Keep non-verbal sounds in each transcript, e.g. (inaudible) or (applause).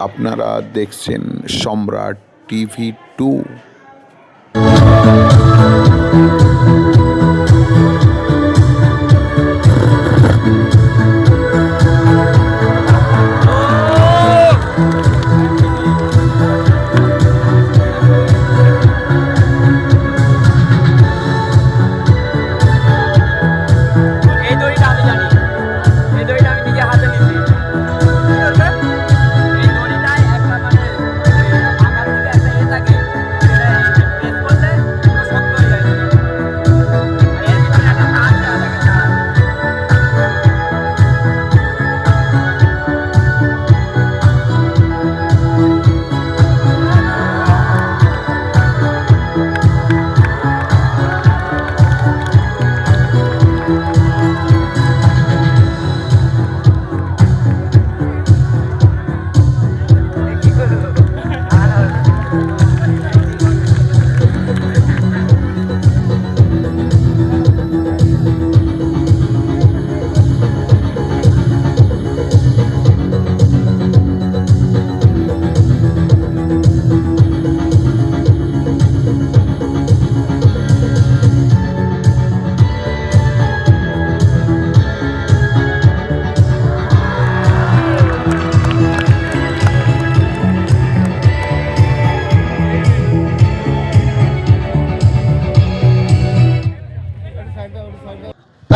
আপনারা দেখছেন সম্রাট টিভি টু।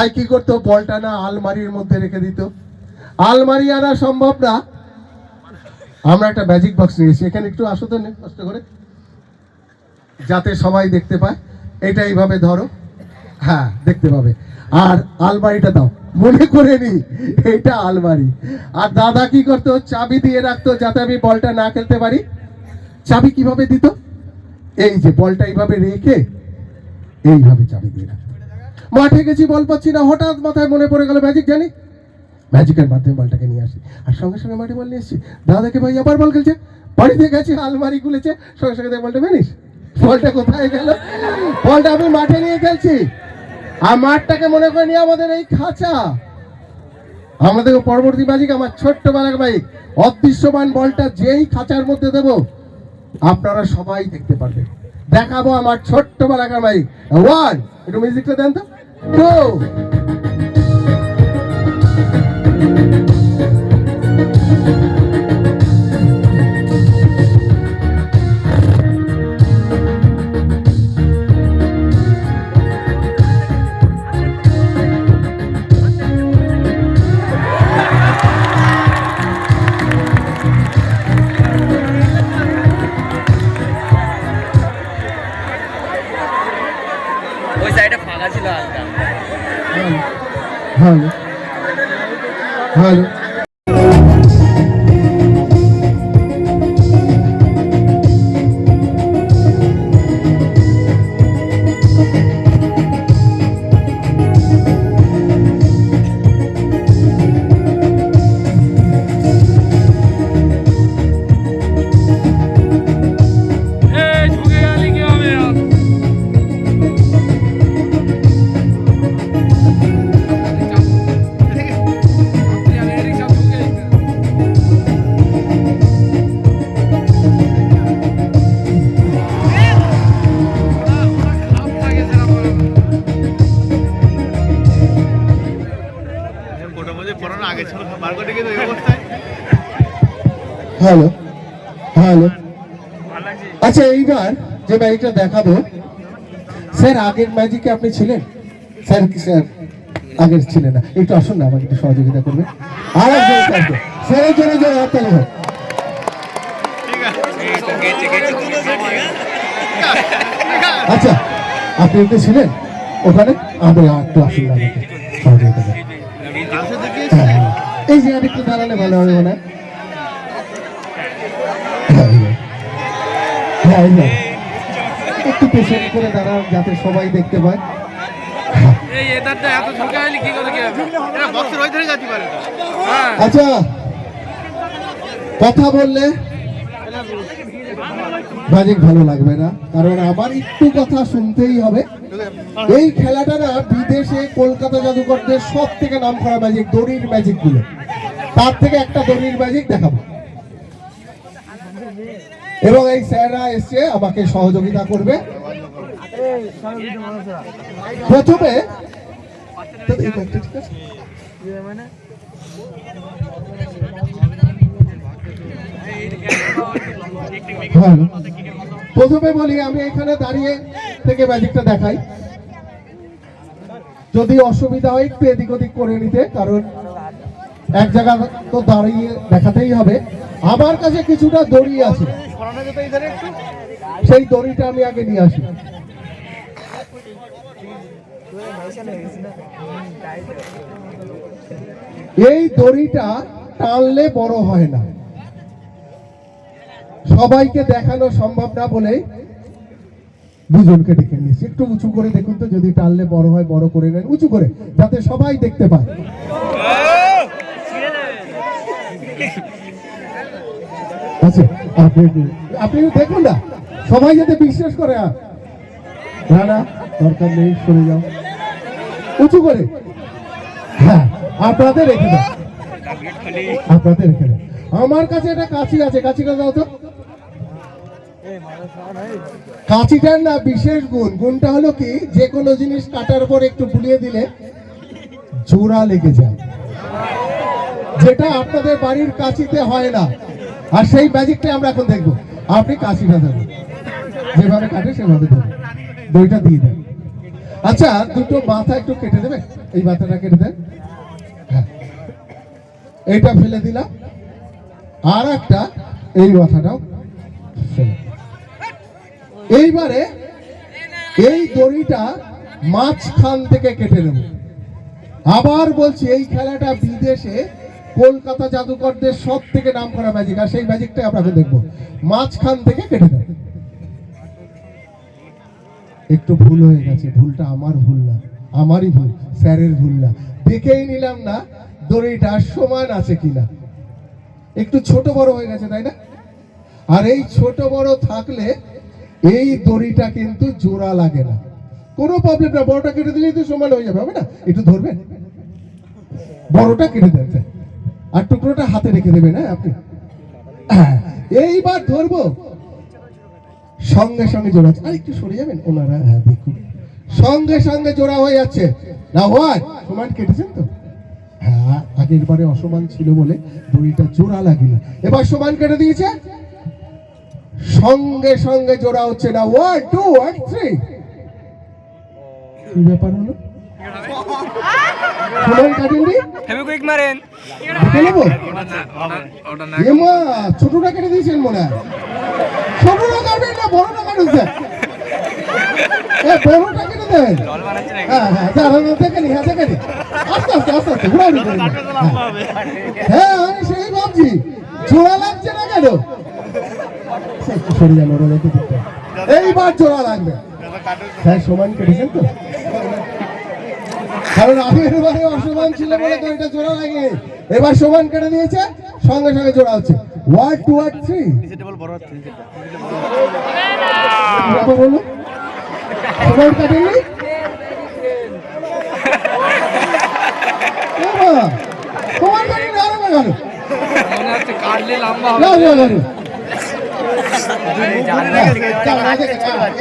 তাই কি করতো? বলটা না আলমারির মধ্যে রেখে দিত। আলমারি আনা সম্ভব না। আমরা একটা ম্যাজিক বক্স নিয়েছি। এখানে একটু আসো তো কষ্ট করে। যাতে সবাই দেখতে পায়। এটা এইভাবে ধরো। হ্যাঁ দেখতে পাবে। আর আলমারিটা দাও। মনে করে নি, এটা আলমারি। আর দাদা কি করতো? চাবি দিয়ে রাখতো যাতে আমি বলটা না খেলতে পারি। চাবি কীভাবে দিত? এই যে বলটা এইভাবে রেখে এইভাবে চাবি দিয়ে রাখতো। মাঠে গেছি, বল পাচ্ছি না। হঠাৎ মাথায় মনে পড়ে গেল ম্যাজিক জানি? ম্যাজিকের মাধ্যমে বলটাকে নিয়ে আসি। আর সঙ্গে সঙ্গে মাঠে বল নিয়ে এসেছি। দাদাকে ভাই আবার বল খেলছে। বাড়িতে গেছি, আলমারি খুলেছে। সঙ্গে সঙ্গে বলটা জানিস? বলটা কোথায় গেল? বলটা আমি মাঠে নিয়ে খেলছি। আর মাঠটাকে মনে করে নিয়ে আমাদের এই খাঁচা। আমাদের পরবর্তী ম্যাজিক আমার ছোট্ট বেলার ভাই অদৃশ্যমান বলটা যেই খাঁচার মধ্যে দেব, আপনারা সবাই দেখতে পারবেন। দেখাবো আমার ছোট্ট বেলাকার ভাই। ওয়ান একটু মিউজিকটা দেন তো। টু ওই হ্যালো হ্যালো যে ম্যাজিকটা দেখাবো স্যার আগের ম্যাজিকে আপনি ছিলেন? স্যার কি স্যার? আগের ছিলেন না। একটু আসুন না আমাকে একটু সহযোগিতা করবেন। আর স্যারের জন্য জোরে হাততালি হোক। আচ্ছা আপনি ওকে ছিলেন? ওখানে? আর একটু আসুন না সহযোগিতা হ্যাঁ, হ্যাঁ। এই যে আর একটু দাঁড়ালে ভালো হবে মনে হয়। হ্যাঁ। একটু পেছনে করে দাঁড়ান যাতে সবাই দেখতে পায়। হ্যাঁ। আচ্ছা কথা বললে ম্যাজিক ভালো লাগবে না কারণ আমার একটু কথা শুনতেই হবে। এই খেলাটা না বিদেশে কলকাতা জাদুকরদের সব থেকে নাম করা ম্যাজিক দড়ির ম্যাজিকগুলো। তার থেকে একটা দড়ির ম্যাজিক দেখাবো। এবং এই স্যাররা এসছে আমাকে সহযোগিতা করবে প্রথমে? হ্যাঁ। প্রথমে বলি, আমি এখানে দাঁড়িয়ে থেকে ম্যাজিকটা দেখাই যদি অসুবিধা হয়, একটু এদিক ওদিক করে নিতে, কারণ এক জায়গা তো দাঁড়িয়ে দেখাতেই হবে আমার কাছে কিছুটা দড়ি আছে সেই দড়িটা আমি আগে নিয়ে আসি। এই দড়িটা টানলে বড় হয় না। সবাইকে দেখানো সম্ভব না বলে দুজনকে ডেকে নিয়েছি। একটু উঁচু করে দেখুন তো, যদি টানলে বড় হয়, বড় করে নেন। উঁচু করে, যাতে সবাই দেখতে পায়। আপনি দেখুন না, সবাই যাতে বিশ্বাস করে। না না, দরকার নেই, সরে যাও। উঁচু করে। হ্যাঁ আপনাদের রেখে দাও আপনাদের রেখে দাও আমার কাছে একটা কাছি আছে, কাঁচিটা দাও তো। কাঁচিটার না বিশেষ গুণ, গুণটা হলো কি, যে কোনো জিনিস কাটার পর একটু বুলিয়ে দিলে জোড়া লেগে যায়। যেটা আপনাদের বাড়ির কাঁচিতে হয় না। আর সেই ম্যাজিকটাই আমরা এখন দেখব। আপনি কাঁচিটা দেবেন যেভাবে কাটে সেভাবে দেবেন দইটা দিয়ে দেন। আচ্ছা দুটো মাথা একটু কেটে দেবে এই মাথাটা কেটে দেন। হ্যাঁ। এইটা ফেলে দিলাম। আর একটা এই মাথাটাও এইবারে এই দড়িটা মাঝখান থেকে কেটে নেব। আবার বলছি, এই খেলাটা বিদেশে কলকাতা জাদুকরদের সব থেকে নাম করা ম্যাজিক আর সেই ম্যাজিকটাই আপনাকে দেখব। মাঝখান থেকে কেটে দেব। একটু ভুল হয়ে গেছে, ভুলটা আমার ভুল না, আমারই ভুল, স্যারের ভুল না। দেখেই নিলাম না, দড়িটা সমান আছে কিনা। একটু ছোট বড় হয়ে গেছে, তাই না? আর এই ছোট বড় থাকলে এই দড়িটা কিন্তু জোড়া লাগে না। কোনো প্রবলেম না, বড়টা কেটে দিলেই তো সমান হয়ে যাবে, হবে না? একটু ধরবেন? বড়টা কেটে দেন। আর টুকরোটা হাতে রেখে দেবেন হ্যাঁ আপনি। হ্যাঁ, এইবার ধরবো। সঙ্গে সঙ্গে জোড়া আর একটু সরে যাবেন? ওনারা হ্যাঁ দেখুন। সঙ্গে সঙ্গে জোড়া হয়ে যাচ্ছে। না হোয়াট সমান কেটেছেন তো? হ্যাঁ আগের বারে অসমান ছিল বলে দড়িটা জোড়া লাগিল। এবার সমান কেটে দিয়েছে। সঙ্গে সঙ্গে জোড়া হচ্ছে না। One two one three. কি ব্যাপার হলো? (laughs) কাটেননি মারেন। এমা ছোটটা কেটে দিয়েছেন মনে হয়। ছোটটা কাটবেন না বড়টা কাটুন স্যার। বড়টা কেটে দেন। হ্যাঁ হ্যাঁ হ্যাঁ আস্তে আস্তে আস্তে আস্তে হ্যাঁ আমি সেই ভাবছি। জোড়া লাগছে না কেন? দেখে এইবার জোড়া লাগবে। হ্যাঁ সমান কেটেছেন তো? কারণ আগের বারে অসমান ছিল বলে তো এটা জোড়া লাগে। এবার সমান কেটে দিয়েছে সঙ্গে সঙ্গে জোড়া হচ্ছে। ওয়ান টু ওয়ান থ্রি হলো সমান কাটেননি বাবা, সমান আরও না কাটলে লম্বা হবে।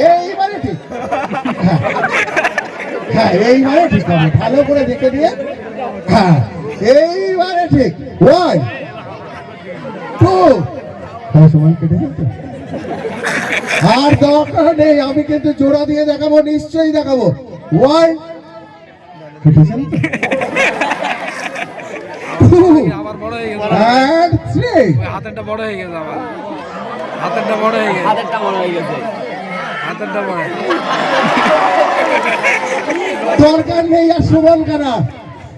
হ্যাঁ, এইবারে ঠিক হ্যাঁ। এইবারে ঠিক হবে। ভালো করে দেখে দিয়ে হ্যাঁ এইবারে ঠিক। ওয়ান টু হ্যাঁ সময় কেটে গেছে। আর দরকার নেই আমি কিন্তু জোড়া দিয়ে দেখাবো নিশ্চয়ই দেখাবো। ওয়ান হয়ে হাতেরটা বড় হয়ে গেছে আবার হাতেরটা বড় হয়ে গেছে। হাতেরটা বড় হয়ে গেছে। দরকার নেই আর সমান কাটা।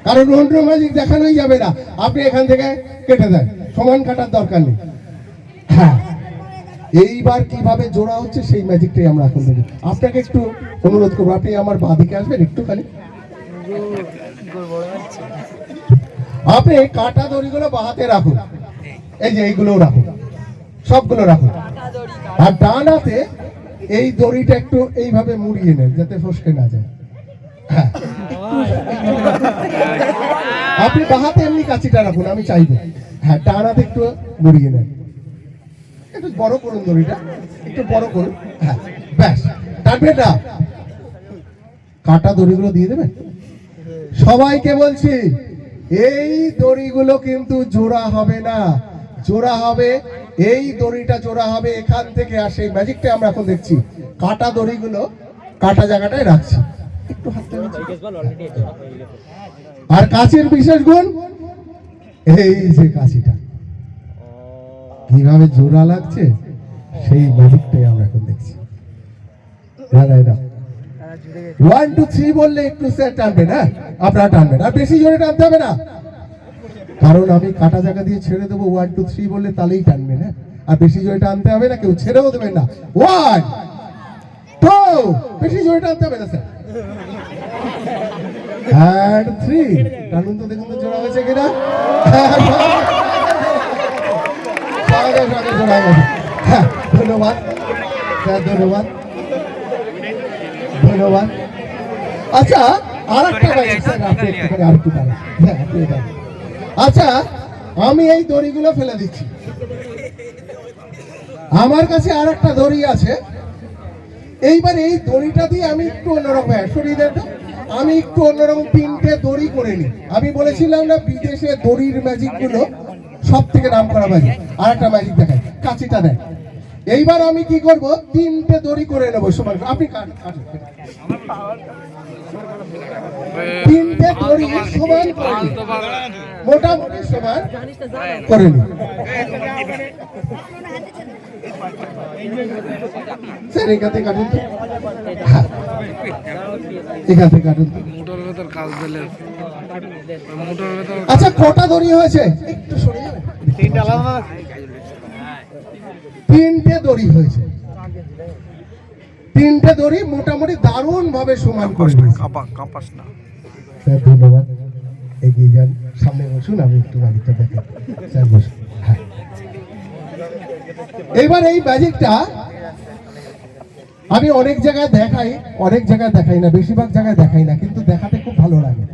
কারণ অন্য ম্যাজিক দেখানোই যাবে না। আপনি এখান থেকে কেটে দেন। সমান কাটার দরকার নেই। হ্যাঁ। এইবার কীভাবে জোড়া হচ্ছে সেই ম্যাজিকটাই আমরা এখন দেখি আপনাকে একটু অনুরোধ করব। আপনি আমার বাদিকে আসবেন একটুখানি। আপনি কাটা দড়িগুলো বাহাতে রাখুন। এই যে এইগুলো রাখুন। সবগুলো রাখুন। আর ডান হাতে এই দড়িটা একটু এইভাবে মুড়িয়ে নেন যাতে ফসকে না যায়। হ্যাঁ। আপনি বাহাতে এমনি কাছিটা রাখুন, আমি চাইব। হ্যাঁ ডান হাতে একটু মুড়িয়ে নেন। একটু বড় করুন দড়িটা, একটু বড় করুন। হ্যাঁ ব্যাস টানবে না। কাটা দড়িগুলো দিয়ে দেবেন? সবাইকে বলছি, এই দড়িগুলো কিন্তু জোড়া হবে না। জোড়া হবে এই দড়িটা জোড়া হবে এখান থেকে, আর সেই ম্যাজিকটা আমরা এখন দেখছি। কাটা দড়িগুলো কাটা জায়গাটায় রাখছি। একটু আর কাছের বিশেষ গুণ, এই যে কাছিটা। কীভাবে জোড়া লাগছে, সেই ম্যাজিকটাই আমরা এখন দেখছি। ওয়ান টু থ্রি বললে একটু স্যার টানবেন হ্যাঁ আপনারা টানবেন। আর বেশি জোরে টানতে হবে না। কারণ আমি কাটা জায়গা দিয়ে ছেড়ে দেবো ওয়ান টু থ্রি বললে তাহলেই টানবে হ্যাঁ? আর বেশি জোরে টানতে হবে না কেউ ছেড়েও দেবেন না। ওয়ান টু বেশি জোরে টানতে হবে না স্যার অ্যান্ড থ্রি টানুন তো দেখুন তো জোড়া হয়েছে কিনা। ধন্যবাদ স্যার ধন্যবাদ। ধন্যবাদ। আচ্ছা আর একটা স্যার আপনি একটুখানি আর একটু হ্যাঁ আপনি আচ্ছা আমি এই দড়িগুলো ফেলে দিচ্ছি। আমার কাছে আর একটা দড়ি আছে। এইবার এই দড়িটা দিয়ে আমি একটু অন্যরকম হ্যাঁ, সরিয়ে দেন তো। আমি একটু অন্যরকম তিনটে দড়ি করে নিই। আমি বলেছিলাম না বিদেশে দড়ির ম্যাজিকগুলো সব থেকে নাম করা ম্যাজিক আর একটা ম্যাজিক দেখাই কাঁচিটা দেয় এইবার আমি কি করব? তিনটে দড়ি করে নেব সমান আপনি তিনটে দড়ি সমান। মোটামুটি সমান করে স্যার এখান কাটুন তো। হ্যাঁ। কাটুন মোটর ভেতর কাজ দিলে। মোটর ভেতর আচ্ছা কটা দড়ি হয়েছে? একটু সরে? তিনটা আলাদা তিনটে দড়ি হয়েছে। তিনটে দড়ি মোটামুটি দারুণ ভাবে সমান করে কাপা কাপাস না। ধন্যবাদ। এগিয়ে যান। সামনে বসুন, আমি একটু ম্যাজিকটা দেখে স্যার বসুন। হ্যাঁ। এবার এই ম্যাজিকটা আমি অনেক জায়গায় দেখাই, অনেক জায়গায় দেখাই না, বেশিরভাগ জায়গায় দেখাই না, কিন্তু দেখাতে খুব ভালো লাগে।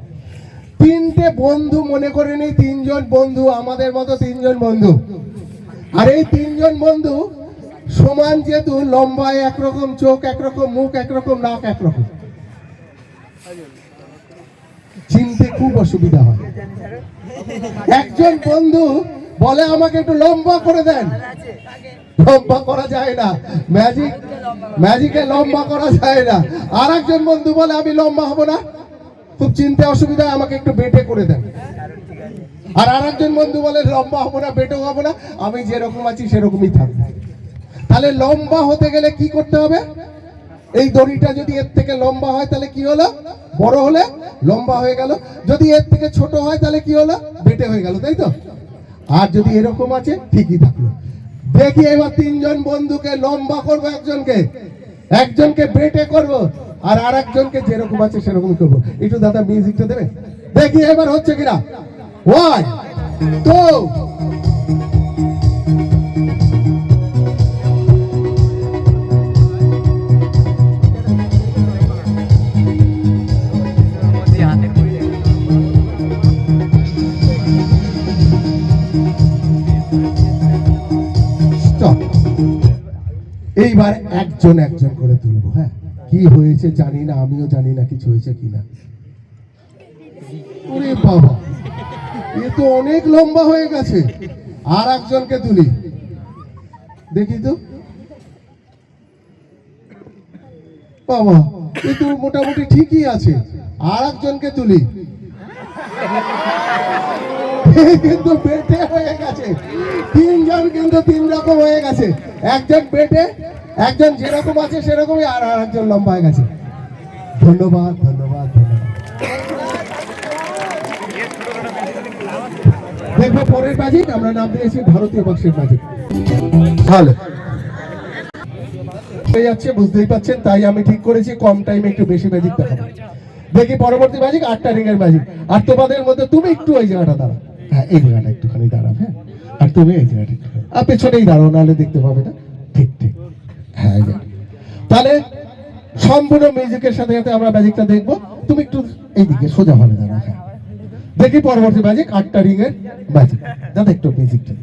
তিনটে বন্ধু মনে করে নিই, তিনজন বন্ধু, আমাদের মতো তিনজন বন্ধু। আর এই তিনজন বন্ধু সমান যেহেতু, লম্বায় একরকম, চোখ একরকম, মুখ একরকম, নাক একরকম। চিনতে খুব অসুবিধা হয়। একজন বন্ধু বলে আমাকে একটু লম্বা করে দেন। লম্বা করা যায় না। ম্যাজিক ম্যাজিকে লম্বা করা যায় না। আর একজন বন্ধু বলে, আমি লম্বা হব না। খুব চিনতে অসুবিধা আমাকে একটু বেটে করে দেন। আর আর একজন বন্ধু বলে, লম্বা হব না বেটেও হব না। আমি যেরকম আছি, সেরকমই থাকব। তাহলে লম্বা হতে গেলে কি করতে হবে? এই দড়িটা যদি এর থেকে লম্বা হয়, তাহলে কি হলো? বড় হলে লম্বা হয়ে গেল। যদি এর থেকে ছোট হয়, তাহলে কি হলো? বেটে হয়ে গেল, তাই তো? আর যদি এরকম আছে, ঠিকই থাকল। দেখি এবার তিনজন বন্ধুকে লম্বা করব একজনকে। একজনকে বেটে করব, আর আর একজনকে যেরকম আছে, সেরকম করব। একটু দাদা মিউজিকটা দেবে? দেখি এবার হচ্ছে কিনা। ওয়ান টু একজন একজন করে তুলবো হ্যাঁ? কি হয়েছে জানি না, আমিও জানি না কিছু হয়েছে কিনা। বাবা, এ তো অনেক লম্বা হয়ে গেছে। আর একজনকে তুলি। দেখি তো। বাবা, এ তো মোটামুটি ঠিকই আছে। আর একজনকে তুলি। কিন্তু বেটে হয়ে গেছে। তিনজন কিন্তু তিন রকম হয়ে গেছে। একজন বেটে একজন যেরকম আছে সেরকমই আর একজন লম্বা হয়ে গেছে। ধন্যবাদ ধন্যবাদ ধন্যবাদ। দেখব পরের ম্যাজিক আমরা নাম দিয়েছি ভারতীয় বক্সের ম্যাজিক ভালো হয়ে যাচ্ছে, বুঝতেই পাচ্ছেন, তাই আমি ঠিক করেছি, কম টাইমে একটু বেশি ম্যাজিক দেখাবো। দেখি পরবর্তী ম্যাজিক আটটা রিংয়ের ম্যাজিক আর তোমাদের মধ্যে তুমি একটু ওই জায়গাটা দাঁড়াও। হ্যাঁ এই জায়গাটা একটুখানি দাঁড়াও হ্যাঁ। আর তুমি এই জায়গাটা আর পেছনেই দাঁড়াও, নাহলে দেখতে পাবে না। হ্যাঁ তাহলে সম্পূর্ণ মিউজিকের সাথে সাথে আমরা ম্যাজিকটা দেখব। তুমি একটু এইদিকে সোজা হলে দাঁড়া হ্যাঁ। দেখি পরবর্তী ম্যাজিক আটটা রিং এর ম্যাজিক দাদা, একটু মিউজিকটা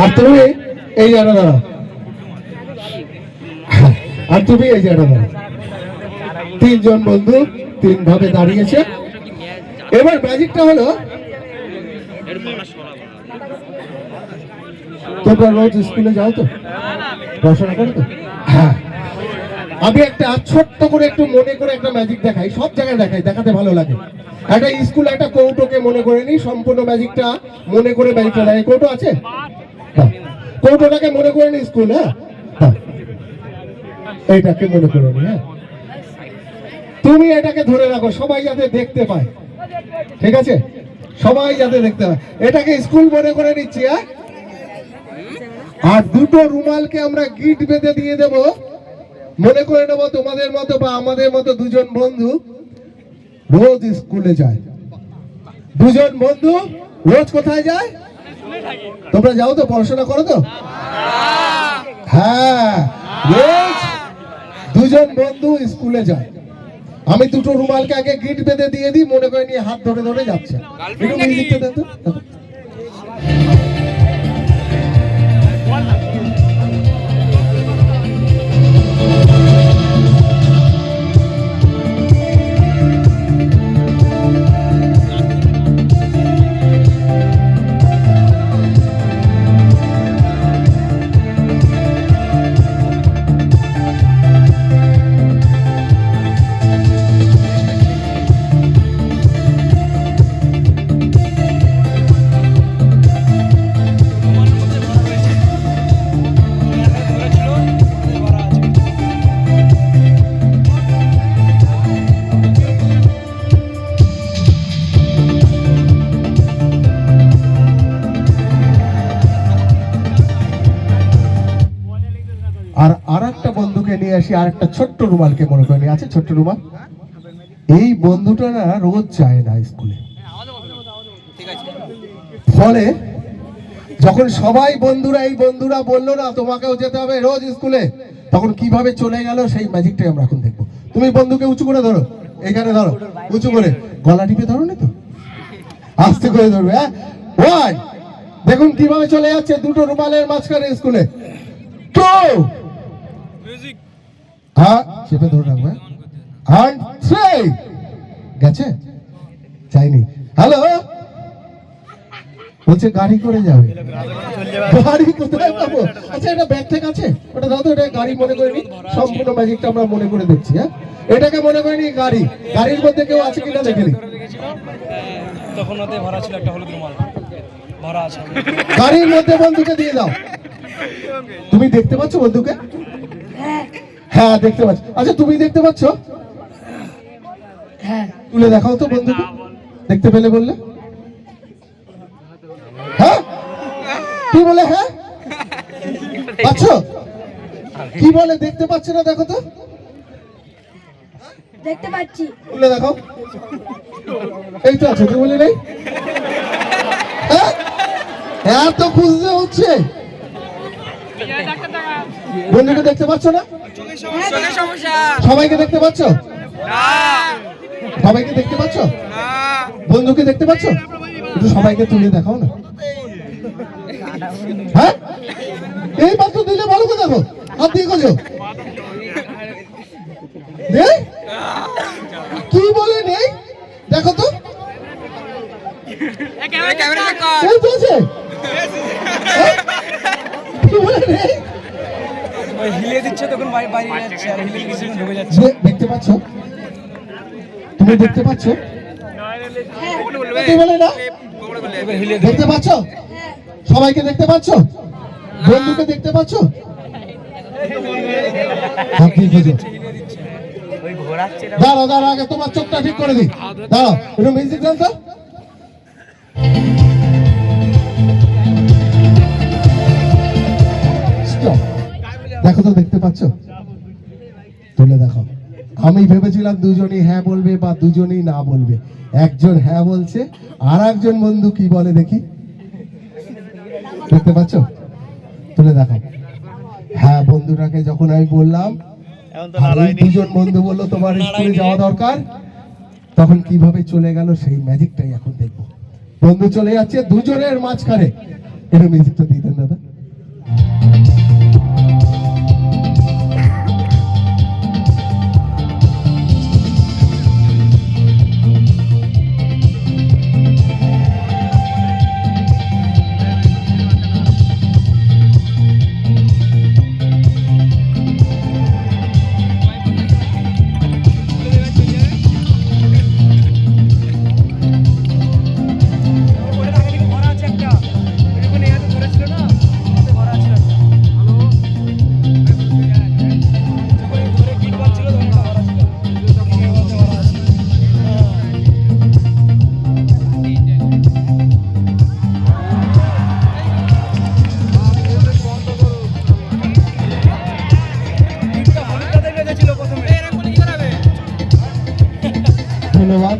আর তুমি এই জায়গাটা দাঁড়াও হ্যাঁ, আর তুমি এই জায়গাটা দাঁড়াও তিনজন বন্ধু তিন ভাবে দাঁড়িয়েছে। এবার ম্যাজিকটা হলো তোমরা রোজ স্কুলে যাও তো? পড়াশোনা করো তো? হ্যাঁ। আমি একটা ছোট্ট করে একটু মনে করে একটা ম্যাজিক দেখাই সব জায়গায় দেখাই দেখাতে ভালো লাগে। একটা স্কুল একটা কৌটোকে মনে করে নি সম্পূর্ণ ম্যাজিকটা মনে করে ম্যাজিকটা দেখাই। কৌটো আছে? কৌটোটাকে মনে করে নি স্কুল হ্যাঁ? হ্যাঁ। এইটাকে মনে করে হ্যাঁ। তুমি এটাকে ধরে রাখো, সবাই যাতে দেখতে পায়। ঠিক আছে? সবাই যাতে দেখতে পায়। এটাকে স্কুল মনে করে নিচ্ছি হ্যাঁ? আর দুটো রুমালকে আমরা গিট বেঁধে দিয়ে দেব। মনে করে নেব তোমাদের মতো বা আমাদের মতো দুজন বন্ধু রোজ স্কুলে যায়। দুজন বন্ধু রোজ কোথায় যায়? তোমরা যাও তো পড়াশোনা করো তো। হ্যাঁ রোজ দুজন বন্ধু স্কুলে যায়। আমি দুটো রুমালকে আগে গিট বেঁধে দিয়ে দিই মনে করে নিয়ে হাত ধরে ধরে যাচ্ছে। একটু মিউজিকটা দেন তো? আসি আর একটা ছোট্ট রুমালকে মনে করি আছে, ছোট্ট রুমাল। এই বন্ধুটা না রোজ যায় না স্কুলে। ফলে যখন সবাই বন্ধুরা, এই বন্ধুরা বলল না, তোমাকেও যেতে হবে রোজ স্কুলে, তখন কীভাবে চলে গেল সেই ম্যাজিকটাই আমরা এখন দেখব। তুমি বন্ধুকে উঁচু করে ধরো, এখানে ধরো, উঁচু করে। গলা টিপে ধরো না তো? আস্তে করে ধরবে হ্যাঁ? দেখুন কীভাবে চলে যাচ্ছে দুটো রুমালের মাঝখানে স্কুলে। টু হ্যাঁ চেপে ধরে রাখবে three গেছে? চাইনি হ্যালো বলছে গাড়ি করে যাবে। গাড়ি কোথায় পাবো? আচ্ছা এটা ব্যাগ থেকে আছে? ওটা এটা গাড়ি মনে করে নি। সম্পূর্ণ ম্যাজিকটা আমরা মনে করে দেখছি হ্যাঁ। এটাকে মনে করে নি গাড়ি। গাড়ির মধ্যে কেউ আছে কিনা দেখেনি তখন ওতে ভরা ছিল একটা হলুদ রুমাল। ভরা আছে। গাড়ির মধ্যে বন্ধুকে দিয়ে দাও। তুমি দেখতে পাচ্ছ বন্ধুকে হ্যাঁ দেখতে পাচ্ছ। আচ্ছা তুমি দেখতে পাচ্ছ? হ্যাঁ। তুলে দেখাও তো বন্ধু দেখতে পেলে বললে? হ্যাঁ? কি বলে হ্যাঁ? পাচ্ছ? কি বলে দেখতে পাচ্ছ না দেখো তো। দেখতে পাচ্ছি। তুলে দেখাও। এই তো আছে তুই বলে নেই? হ্যাঁ? এত খুঁজতে হচ্ছে। বন্ধুকে দেখতে পাচ্ছ না? সবাইকে দেখতে পাচ্ছ? সবাইকে দেখতে পাচ্ছ? বন্ধুকে দেখতে পাচ্ছ? একটু সবাইকে তুলে দেখাও না। হ্যাঁ? এই মাত্র দিলে ভালো করে দেখো। হাত দিয়ে নেই? কি বলে নেই? দেখো তো। হ্যাঁ? কি বলে নেই? ওই হিলিয়ে দিচ্ছে তখন বাইরে যাচ্ছে আর হিলিয়ে দিচ্ছে ঢুকে যাচ্ছে। দেখতে পাচ্ছ? তুমি দেখতে পাচ্ছ? দেখতে পাচ্ছ? সবাইকে দেখতে পাচ্ছ? বন্ধুকে দেখতে পাচ্ছ? দাঁড়াও দাঁড়াও আগে তোমার চোখটা ঠিক করে দিই। দাঁড়াও একটু মিউজিক দেন তো। দেখো তো দেখতে পাচ্ছ? তুলে দেখো। আমি ভেবেছিলাম দুজনই হ্যাঁ বলবে বা দুজনই না বলবে। একজন হ্যাঁ বলছে আর একজন বন্ধু কি বলে দেখি? দেখতে পাচ্ছ? তুলে দেখো। হ্যাঁ বন্ধুটাকে যখন আমি বললাম দুজন বন্ধু বলল তোমার স্কুলে যাওয়া দরকার? তখন কীভাবে চলে গেল সেই ম্যাজিকটাই এখন দেখব। বন্ধু চলে যাচ্ছে দুজনের মাঝখানে। এটা ম্যাজিকটা দিতেন দাদা। ধন্যবাদ।